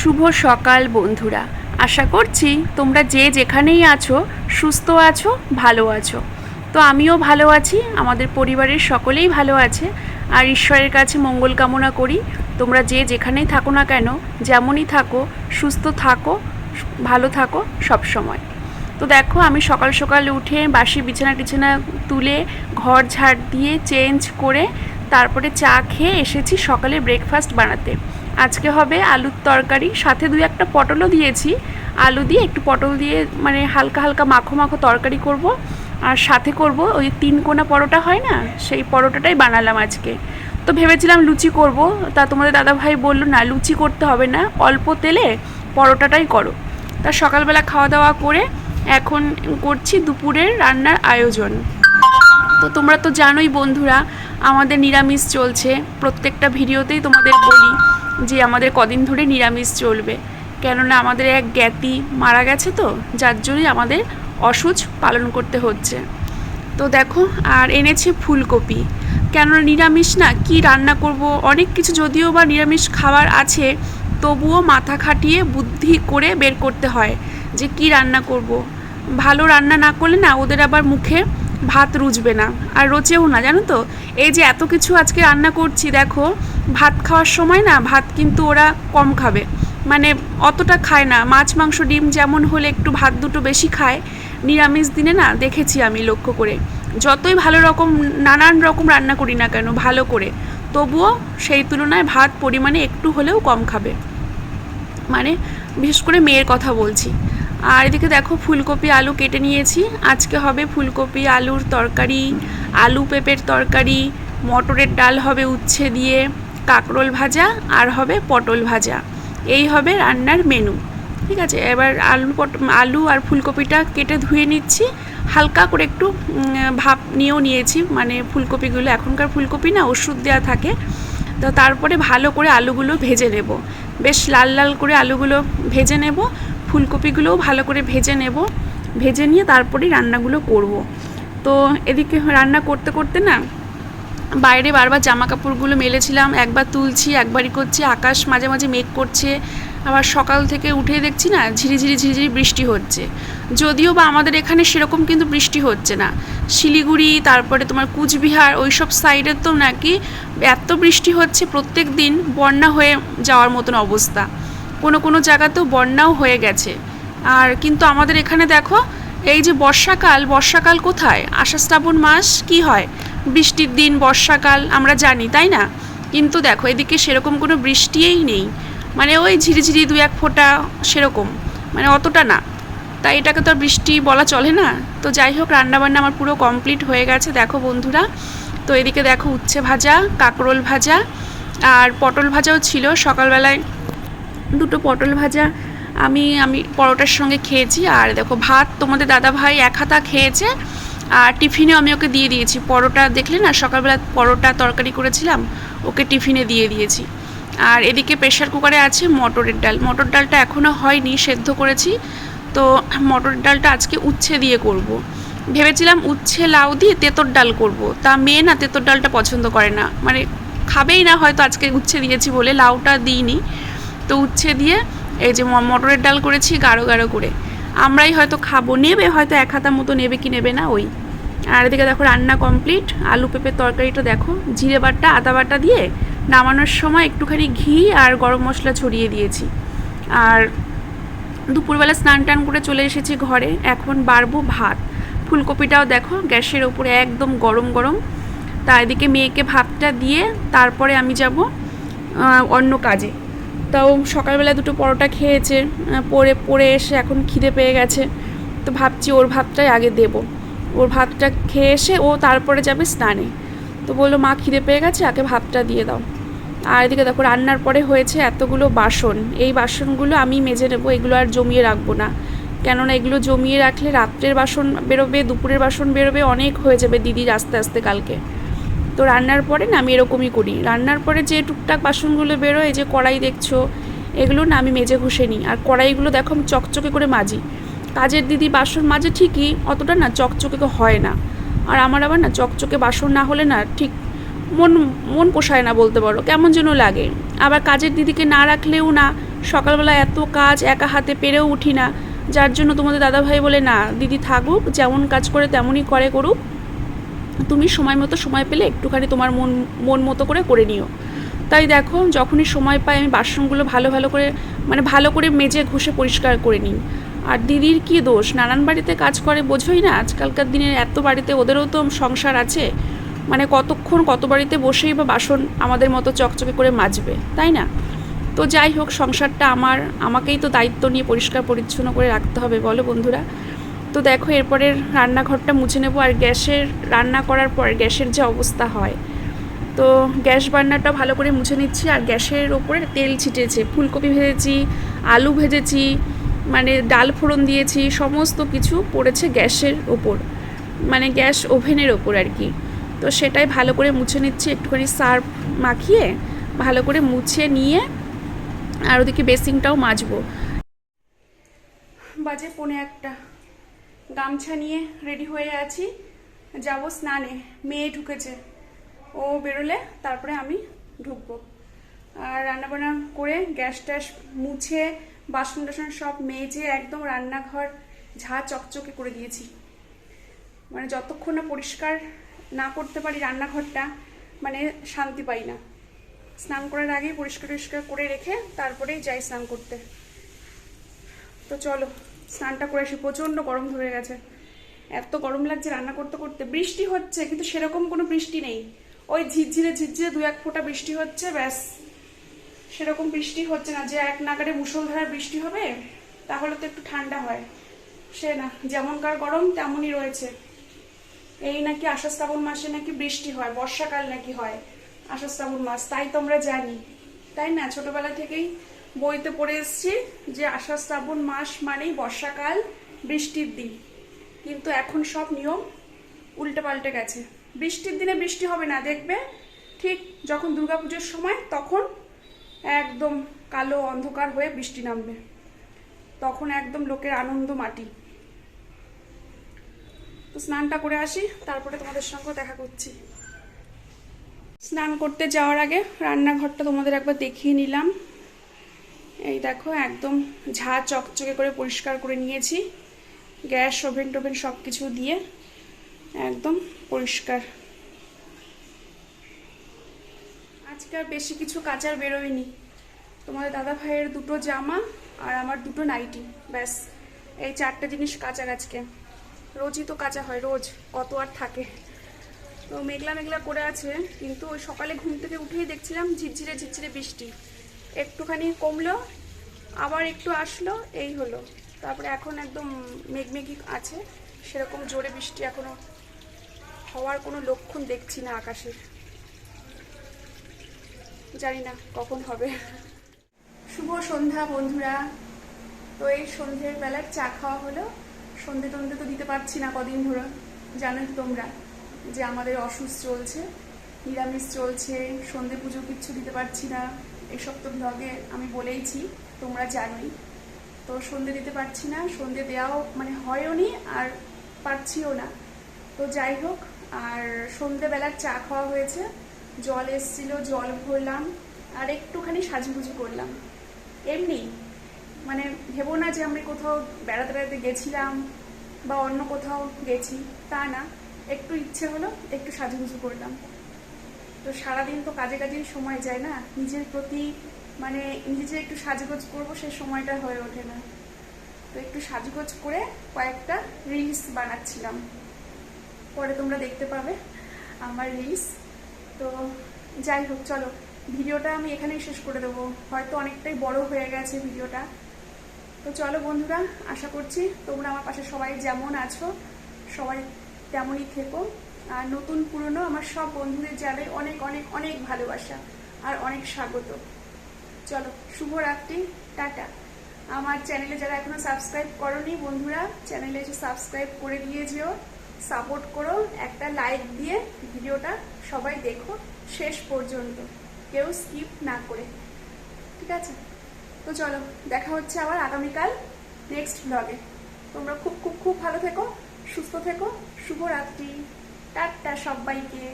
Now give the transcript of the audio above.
শুভ সকাল বন্ধুরা। আশা করছি তোমরা যে যেখানেই আছো, সুস্থ আছো, ভালো আছো। তো আমিও ভালো আছি, আমাদের পরিবারের সকলেই ভালো আছে। আর ঈশ্বরের কাছে মঙ্গল কামনা করি। তোমরা যে যেখানেই থাকো না কেন, যেমনই থাকো, সুস্থ থাকো, ভালো থাকো সব সময়। তো দেখো, আমি সকাল সকাল উঠে বাসি বিছানা টিছানা তুলে ঘর ঝাড় দিয়ে চেঞ্জ করে তারপরে চা খেয়ে এসেছি সকালে ব্রেকফাস্ট বানাতে। আজকে হবে আলুর তরকারি। সাথে দুই একটা পটলও দিয়েছি। আলু দিয়ে একটু পটল দিয়ে মানে হালকা হালকা মাখো মাখো তরকারি করব। আর সাথে করব ওই তিন কোনা পরোটা হয় না? সেই পরোটাটাই বানালাম আজকে। তো ভেবেছিলাম লুচি করব। তা তোমাদের দাদাভাই বলল, না, লুচি করতে হবে না। অল্প তেলে পরোটাটাই করো। তা সকালবেলা খাওয়া দাওয়া করে এখন করছি দুপুরের রান্নার আয়োজন। তো তোমরা তো জানোই বন্ধুরা, আমাদের নিরামিষ চলছে। প্রত্যেকটা ভিডিওতেই তোমাদের বলি যে আমাদের কদিন ধরে নিরামিষ চলবে। কেননা আমাদের এক জ্ঞাতি মারা গেছে তো, যার জন্যই আমাদের অসুচ পালন করতে হচ্ছে। তো দেখো, আর এনেছে ফুলকপি। কেননা নিরামিষ না, কি রান্না করব? অনেক কিছু যদিও বা নিরামিষ খাবার আছে, তবুও মাথা খাটিয়ে বুদ্ধি করে বের করতে হয় যে কি রান্না করব। ভালো রান্না না করলে না ওদের আবার মুখে ভাত রুজবে না, আর রোচেও না, জানো তো? এই যে এত কিছু আজকে রান্না করছি, দেখো, ভাত খাওয়ার সময় না, ভাত কিন্তু ওরা কম খাবে। মানে অতটা খায় না, মাছ, মাংস, ডিম যেমন হলে একটু ভাত দুটো বেশি খায়। নিরামিষ দিনে না, দেখেছি আমি লক্ষ্য করে। যতই ভালো রকম, নানান রকম রান্না করি না কেন, ভালো করে। তবুও সেই তুলনায় ভাত পরিমাণে একটু হলেও কম খাবে। মানে বিশেষ করে মেয়ের কথা বলছি। আর এদিকে দেখো ফুলকপি, আলু কেটে নিয়েছি। আজকে হবে ফুলকপি, আলুর তরকারি, আলু পেঁপের তরকারি, মটরের ডাল হবে উচ্ছে দিয়ে, কাকরোল ভাজা, আর হবে পটল ভাজা। এই হবে রান্নার মেনু ঠিক আছে, এবার আলু পট, আলু আর ফুলকপিটা কেটে ধুয়ে নিচ্ছি। হালকা করে একটু ভাপ নিয়েও নিয়েছি। মানে ফুলকপিগুলো, এখনকার ফুলকপি না ওষুধ দেওয়া থাকে। তো তারপরে ভালো করে আলুগুলো ভেজে নেব। বেশ লাল লাল করে আলুগুলো ভেজে নেব। ফুলকপিগুলোও ভালো করে ভেজে নেব। ভেজে নিয়ে তারপরেই রান্নাগুলো করব। তো এদিকে রান্না করতে করতে না বাইরে বারবার জামা কাপড়গুলো মেলেছিলাম, একবার তুলছি, একবারই করছি, আকাশ মাঝে মাঝে মেঘ করছে। আবার সকাল থেকে উঠে দেখছি না ঝিরিঝিরি ঝিরিঝিরি বৃষ্টি হচ্ছে। যদিও বা আমাদের এখানে সেরকম কিন্তু বৃষ্টি হচ্ছে না। শিলিগুড়ি, তারপরে তোমার কুচবিহার ওই সব সাইডে তো নাকি এত বৃষ্টি হচ্ছে প্রত্যেক দিন বন্যা হয়ে যাওয়ার মতন অবস্থা। কোনো কোনো জায়গাতেও বন্যাও হয়ে গেছে। আর কিন্তু আমাদের এখানে দেখো, এই যে বর্ষাকাল বর্ষাকাল কোথায়? আষাঢ় শ্রাবণ মাস কি হয়? বৃষ্টির দিন, বর্ষাকাল, আমরা জানি, তাই না? কিন্তু দেখো, এদিকে সেরকম কোনো বৃষ্টিই নেই। মানে ওই ঝিরিঝিরি দু এক ফোঁটা সেরকম। মানে অতটা না। তাই এটাকে তো বৃষ্টি বলা চলে না। তো যাই হোক, রান্নাবান্না আমার পুরো কমপ্লিট হয়ে গেছে, দেখো বন্ধুরা। তো এদিকে দেখো উচ্ছে ভাজা, কাকরোল ভাজা, আর পটল ভাজাও ছিল। সকালবেলায় দুটো পটল ভাজা, আমি আমি পরোটার সঙ্গে খেয়েছি। আর দেখো, ভাত তোমাদের দাদা ভাই এক হাতা খেয়েছে, আর টিফিনেও আমি ওকে দিয়ে দিয়েছি। পরোটা দেখলে না, সকালবেলা পরোটা তরকারি করেছিলাম, ওকে টিফিনে দিয়ে দিয়েছি। আর এদিকে প্রেশার কুকারে আছে মটরের ডাল। মটর ডালটা এখনও হয়নি, সেদ্ধ করেছি। তো মটরের ডালটা আজকে উচ্ছে দিয়ে করব। ভেবেছিলাম উচ্ছে লাউ দিয়ে তেঁতর ডাল করব। তা মেয়ে না তেঁতর ডালটা পছন্দ করে না। মানে খাবেই না, হয়তো আজকে উচ্ছে দিয়েছি বলে, লাউটা দিইনি। তো উচ্ছে দিয়ে এই যে মটরের ডাল করেছি গাঢ় গাঢ় করে। আমরাই হয়তো খাব, নেবে হয়তো এক হাতা মতো নেবে কি নেবে না ওই। আর এদিকে দেখো রান্না কমপ্লিট আলু পেঁপের তরকারিটা দেখো, জিরে বাটা, আদা বাটা দিয়ে নামানোর সময় একটুখানি ঘি আর গরম মশলা ছড়িয়ে দিয়েছি। আর দুপুরবেলা স্নান টান করে চলে এসেছি ঘরে, এখন বাড়বো ভাত। ফুলকপিটাও দেখো গ্যাসের ওপরে একদম গরম গরম। তা এদিকে মেয়েকে ভাতটা দিয়ে তারপরে আমি যাব অন্য কাজে। তাও সকালবেলা দুটো পরোটা খেয়েছে পরে পরে এসে এখন খিদে পেয়ে গেছে। তো ভাবছি ওর ভাতটাই আগে দেব। ওর ভাতটা খেয়ে এসে ও তারপরে যাবে স্নানে। তো বলল, মা, খিদে পেয়ে গেছে, আগে ভাতটা দিয়ে দাও। আর এদিকে দেখো, রান্নার পরে হয়েছে এতগুলো বাসন। এই বাসনগুলো আমি মেজে নেব, এগুলো আর জমিয়ে রাখব না। কেননা এগুলো জমিয়ে রাখলে রাত্রের বাসন বেরোবে, দুপুরের বাসন বেরোবে, অনেক হয়ে যাবে দিদির আস্তে আস্তে কালকে। তো রান্নার পরে না আমি এরকমই করি। রান্নার পরে যে টুকটাক বাসনগুলো বেরোয়, এই যে কড়াই দেখছ, এগুলো না আমি মেজে ঘষে নিই। আর কড়াইগুলো দেখো আমি চকচকে করে মাজি। কাজের দিদি বাসন মাজে ঠিকই, অতটা না চকচকে হয় না। আর আমার আবার না চকচকে বাসন না হলে না ঠিক মন মন পোষায় না বলতে পারো, কেমন যেন লাগে। আবার কাজের দিদিকে না রাখলেও না সকালবেলা এত কাজ একা হাতে পেরেও উঠি না। যার জন্য তোমাদের দাদাভাই বলে, না, দিদি থাকুক, যেমন কাজ করে তেমনই করে করুক। তুমি সময় মতো সময় পেলে একটুখানি তোমার মন মন মতো করে করে নিও। তাই দেখো, যখনই সময় পাই আমি বাসনগুলো ভালো ভালো করে মানে ভালো করে মেজে ঘষে পরিষ্কার করে নিই। আর দিদির কি দোষ? নানান বাড়িতে কাজ করে বোঝোই না, আজকালকার দিনে এত বাড়িতে ওদেরও তো সংসার আছে। মানে কতক্ষণ কত বাড়িতে বসেই বা বাসন আমাদের মতো চকচকে করে মাজবে, তাই না? তো যাই হোক, সংসারটা আমার, আমাকেই তো দায়িত্ব নিয়ে পরিষ্কার পরিচ্ছন্ন করে রাখতে হবে, বলো বন্ধুরা। তো দেখো এরপরে রান্নাঘরটা মুছে নেব। আর গ্যাসের রান্না করার পর গ্যাসের যে অবস্থা হয়, তো গ্যাস বার্নারটা ভালো করে মুছে নিচ্ছি। আর গ্যাসের ওপরে তেল ছিটেছে ফুলকপি ভেজেছি, আলু ভেজেছি মানে ডাল ফোড়ন দিয়েছি, সমস্ত কিছু পড়েছে গ্যাসের ওপর মানে গ্যাস ওভেনের ওপর আর কি। তো সেটাই ভালো করে মুছে নিচ্ছি, একটুখানি সার্ফ মাখিয়ে ভালো করে মুছে নিয়ে আর ওদিকে বেসিংটাও মাজবো। বাজে পৌনে একটা। গামছা নিয়ে রেডি হয়ে আছি। যাব স্নানে। মেয়ে ঢুকেছে। ও বেরোলে তারপরে আমি ঢুকবো। আর রান্নাবান্না করে গ্যাস ট্যাস মুছে বাসন টাসন সব মেজে একদম রান্নাঘর ঝা চকচকে করে দিয়েছি। মানে যতক্ষণ না পরিষ্কার না করতে পারি রান্নাঘরটা মানে শান্তি পাই না। স্নান করার আগেই পরিষ্কার টরিষ্কার করে রেখে তারপরেই যাই স্নান করতে। তো চলো। স্নানটা করে আসি প্রচণ্ড গরম ধরে গেছে। এত গরম লাগছে রান্না করতে করতে। বৃষ্টি হচ্ছে, কিন্তু সেরকম কোনো বৃষ্টি নেই। ওই ঝিরঝিরে ঝিরঝিরে দু এক ফোঁটা বৃষ্টি হচ্ছে, ব্যাস। সেরকম বৃষ্টি হচ্ছে না। যে এক নাগারে মুষলধারার বৃষ্টি হবে, তাহলে তো একটু ঠান্ডা হয়। সে না যেমনকার গরম, তেমনই রয়েছে। এই নাকি আষাঢ় শ্রাবণ মাসে নাকি বৃষ্টি হয়, বর্ষাকাল নাকি হয় আষাঢ় শ্রাবণ মাস, তাই তো আমরা জানি। তাই না? ছোটবেলা থেকেই বইতে পড়ে এসেছি যে আষাঢ় শ্রাবণ মাস মানেই বর্ষাকাল, বৃষ্টির দিন। কিন্তু এখন সব নিয়ম উল্টে পাল্টে গেছে। বৃষ্টির দিনে বৃষ্টি হবে না, দেখবে? ঠিক যখন দুর্গাপুজোর সময়, তখন একদম কালো অন্ধকার হয়ে বৃষ্টি নামবে। তখন একদম লোকের আনন্দ মাটি। তো স্নানটা করে আসি, তারপরে তোমাদের সঙ্গে দেখা করছি। স্নান করতে যাওয়ার আগে রান্নাঘরটা তোমাদের একবার দেখিয়ে নিলাম। এই দেখো, একদম ঝা চকচকে করে পরিষ্কার করে নিয়েছি। গ্যাস, ওভেন টোভেন সব কিছু দিয়ে একদম পরিষ্কার। আজকে আর বেশি কিছু কাচার বেরোয়নি। তোমাদের দাদা ভাইয়ের দুটো জামা আর আমার দুটো নাইটি, ব্যাস। এই চারটে জিনিস কাচা আজকে। রোজই তো কাঁচা হয়, রোজ, কত আর থাকে। তো মেঘলা মেঘলা করে আছে, কিন্তু ওই সকালে ঘুম থেকে উঠেই দেখছিলাম ঝিরঝিরে ঝিরঝিরে বৃষ্টি। একটুখানি কমলো, আবার একটু আসলো, এই হলো। তারপরে এখন একদম মেঘমেঘি আছে, সেরকম জোরে বৃষ্টি এখনও হওয়ার কোনো লক্ষণ দেখছি না আকাশের। জানি না কখন হবে। শুভ সন্ধ্যা বন্ধুরা। তো এই সন্ধ্যের বেলার চা খাওয়া হলো। সন্ধে টন্ধে তো দিতে পারছি না কদিন ধরে, জানোই তো তোমরা যে আমাদের অসুস্থ চলছে, নিরামিষ চলছে, সন্ধে পুজো কিচ্ছু দিতে পারছি না। এসব তো ব্লগে আমি বলেইছি, তোমরা জানোই। তো সন্ধে দিতে পারছি না, সন্ধে দেওয়াও মানে হয়ও নি আর পারছিও না। তো যাই হোক, আর সন্ধেবেলার চা খাওয়া হয়েছে, জল এসছিল, জল ভরলাম, আর একটুখানি সাজুগুজু করলাম। এমনি মানে ভেবো না যে আমি কোথাও বেড়াতে বেড়াতে গেছিলাম বা অন্য কোথাও গেছি, তা না। একটু ইচ্ছে হলো একটু সাজুগুজু করলাম। তো সারাদিন তো কাজে কাজেই সময় যায় না। নিজের প্রতি মানে নিজে একটু সাজগোজ করব, সেই সময়টা হয়ে ওঠে না। তো একটু সাজগোজ করে কয়েকটা রিলস বানাচ্ছিলাম। পরে তোমরা দেখতে পাবে আমার রিলস তো যাই হোক, চলো। ভিডিওটা আমি এখানেই শেষ করে দেবো। হয়তো অনেকটাই বড় হয়ে গেছে ভিডিওটা। তো চলো বন্ধুরা, আশা করছি তোমরা আমার পাশে সবাই যেমন আছো, সবাই তেমনই থেকো। নতুন পুরনো আমার সব বন্ধুদের জানাই অনেক অনেক অনেক ভালোবাসা আর অনেক স্বাগত। চলো, শুভরাত্রি, টাটা। আমার চ্যানেলে যারা এখনও সাবস্ক্রাইব করনি বন্ধুরা, চ্যানেলে এসে সাবস্ক্রাইব করে দিয়ে যেও, সাপোর্ট করো, একটা লাইক দিয়ে ভিডিওটা সবাই দেখো শেষ পর্যন্ত, কেউ স্কিপ না করে। ঠিক আছে? তো চলো, দেখা হচ্ছে আবার আগামীকাল নেক্সট ব্লগে। তোমরা খুব খুব খুব ভালো থেকো, সুস্থ থেকো, শুভরাত্রি। টাটা সবাইকে